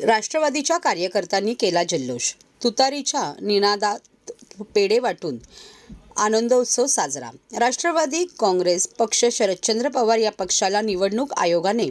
राष्ट्रवादीच्या कार्यकर्त्यांनी केला जल्लोष. तुतारीच्या निनादात पेढे वाटून आनंदोत्सव साजरा. राष्ट्रवादी काँग्रेस पक्ष शरदचंद्र पवार या पक्षाला निवडणूक आयोगाने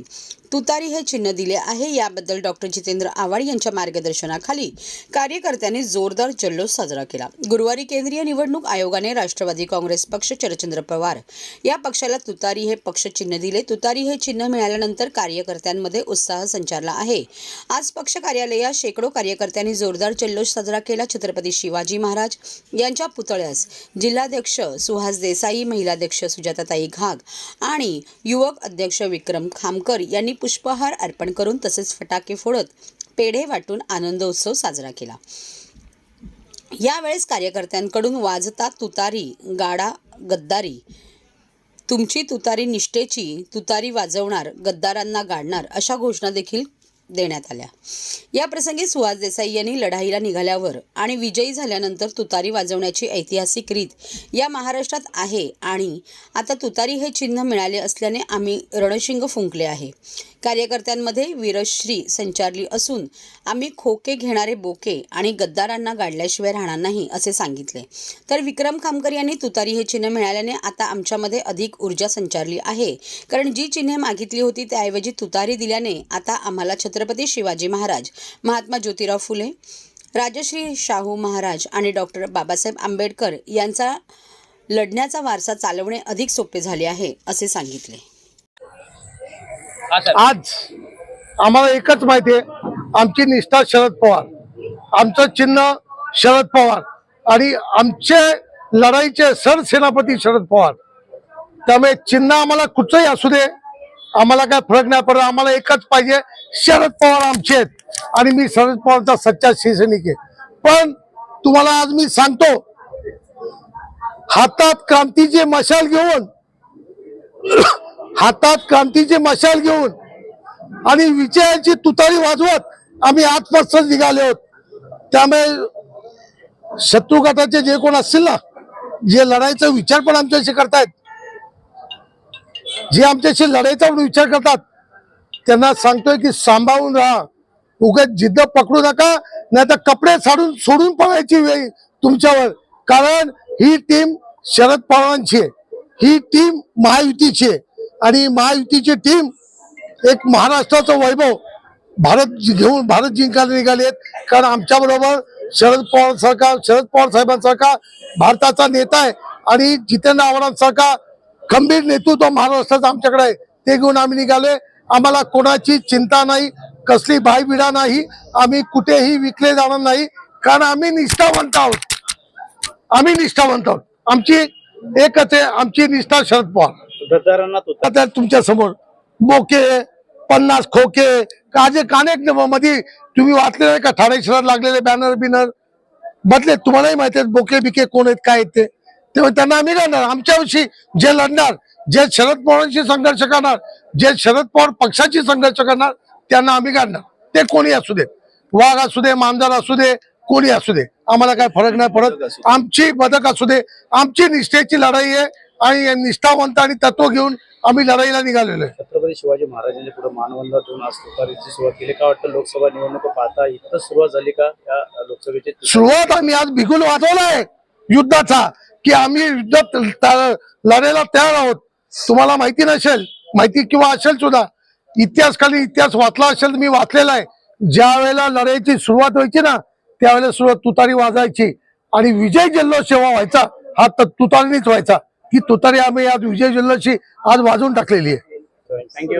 तुतारी हे चिन्ह दिले आहे. याबद्दल डॉक्टर जितेंद्र आव्हाड यांच्या मार्गदर्शनाखाली कार्यकर्त्यांनी जोरदार जल्लोष साजरा केला. गुरुवारी केंद्रीय निवडणूक आयोगाने राष्ट्रवादी काँग्रेस पक्ष शरदचंद्र पवार या पक्षाला तुतारी हे पक्ष चिन्ह दिले. तुतारी हे चिन्ह मिळाल्यानंतर कार्यकर्त्यांमध्ये उत्साह संचारला आहे. आज पक्ष कार्यालयात शेकडो कार्यकर्त्यांनी जोरदार जल्लोष साजरा केला. छत्रपती शिवाजी महाराज यांच्या पुतळ्यास जिल्हाध्यक्ष सुहास देसाई महिलाध्यक्ष सुजाताताई घाग आणि युवक अध्यक्ष विक्रम खामकर यांनी पुष्पहार अर्पण करून तसेच फटाके फोडत पेढे वाटून आनंदोत्सव साजरा केला. यावेळेस कार्यकर्त्यांकडून वाजता तुतारी गाडा गद्दारी. तुमची तुतारी निष्ठेची तुतारी वाजवणार गद्दारांना गाडणार अशा घोषणा देखील देण्यात आल्या. या प्रसंगी सुहास देसाई यांनी लढाईला निघाल्यावर आणि विजयी झाल्यानंतर तुतारी वाजवण्याची ऐतिहासिक रीत या महाराष्ट्रात आहे आणि आता तुतारी हे चिन्ह मिळाले असल्याने आम्ही रणशिंग फुंकले आहे. कार्यकर्त्यांमध्ये वीरश्री संचारली असून आम्ही खोके घेणारे बोके आणि गद्दारांना गाडल्याशिवाय राहणार नाही असे सांगितले. तर विक्रम खामकर यांनी तुतारी हे चिन्ह मिळाल्याने आता आमच्यामध्ये अधिक ऊर्जा संचारली आहे. कारण जी चिन्हे मागितली होती त्याऐवजी तुतारी दिल्याने आता आम्हाला छत्रपती शिवाजी महाराज महात्मा ज्योतिराव फुले राजश्री शाहू महाराज आणि डॉक्टर बाबासाहेब आंबेडकर यांचा लढण्याचा वारसा चालवणे अधिक सोपे झाले आहे असे सांगितले. आज आम्हाला एकच माहिती आहे आमची निष्ठा शरद पवार. आमचं चिन्ह शरद पवार आणि आमचे लढाईचे सरसेनापती शरद पवार. त्यामुळे चिन्ह आम्हाला कुठचंही असू दे आम्हाला काय फरक नाही पडत. आम्हाला एकच पाहिजे शरद पवार आमचे आहेत. आणि मी शरद पवारचा सच्चा शिवसैनिक आहे. पण तुम्हाला आज मी सांगतो हातात क्रांतीचे मशाल घेऊन हातात क्रांतीचे मशाल घेऊन आणि विजयाची तुतारी वाजवत आम्ही आजपासून निघाले आहोत. त्यामुळे शत्रू गटाचे जे कोण असतील ना जे लढाईचा विचार पण आमच्याशी करतायत जे आमच्याशी लढाईचा म्हणून विचार करतात त्यांना सांगतोय की सांभाळून राहा. उगाच जिद्द पकडू नका नाही तर कपडे साडून सोडून पडायची वेळ तुमच्यावर. कारण ही टीम शरद पवारांची आहे. ही टीम महायुतीची आहे. आणि महायुतीची टीम एक महाराष्ट्राचं वैभव भारत घेऊन भारत जिंकायला निघाले आहेत. कारण आमच्या बरोबर शरद पवार सरकार शरद पवार साहेबांसारखा भारताचा नेता आहे. आणि जितेंद्र आव्हाडांसारखा खंबीर नेतृत्व महाराष्ट्राचं आमच्याकडे आहे. ते घेऊन आम्ही निघाले आम्हाला कोणाची चिंता नाही कसली भाईबिडा नाही आम्ही कुठेही विकले जाणार नाही. कारण आम्ही निष्ठावंत आहोत. आम्ही निष्ठावंत आहोत. आमची एकच आहे आमची निष्ठा शरद पवार. आता तुमच्यासमोर बोके पन्नास खोके काजे कानेकमध्ये तुम्ही वाचले नाही का? ठाणे शहरात लागलेले बॅनर बिनर बदले तुम्हालाही माहिती आहेत बोके बिके कोण आहेत काय आहेत ते. तेव्हा त्यांना आम्ही करणार आमच्याविषयी जे लढणार जे शरद पवारांशी संघर्ष करणार जे शरद पवार पक्षाची संघर्ष करणार त्यांना आम्ही काढणार. ते कोणी असू दे. वाघ असू दे मांजर असू दे कोणी असू दे. आम्हाला काय फरक नाही पडत. आमची बदक असू दे. आमची निष्ठेची लढाई आहे आणि निष्ठावंत आणि तत्व घेऊन आम्ही लढाईला निघालेलो आहे. छत्रपती शिवाजी महाराजांच्या पुढे मानवंदना देऊन आज तुतारीची सुरुवात केली. का वाटतं लोकसभा निवडणूक पाहता इथं सुरुवात झाली का? या लोकसभेची सुरुवात आम्ही आज बिगुल वाजवला आहे युद्धाचा. की आम्ही युद्ध लढायला तयार आहोत. तुम्हाला माहिती नसेल माहिती किंवा असेल सुद्धा इतिहास खाली इतिहास वाचला असेल तर मी वाचलेला आहे. ज्या वेळेला लढाईची सुरुवात व्हायची ना त्यावेळेला सुरुवात तुतारी वाजायची. आणि विजय जल्लोष सेवा व्हायचा हा तर तुतारीनेच व्हायचा. ही तुतारी आम्ही आज विजय जल्लोषी आज वाजवून टाकलेली आहे. थँक्यू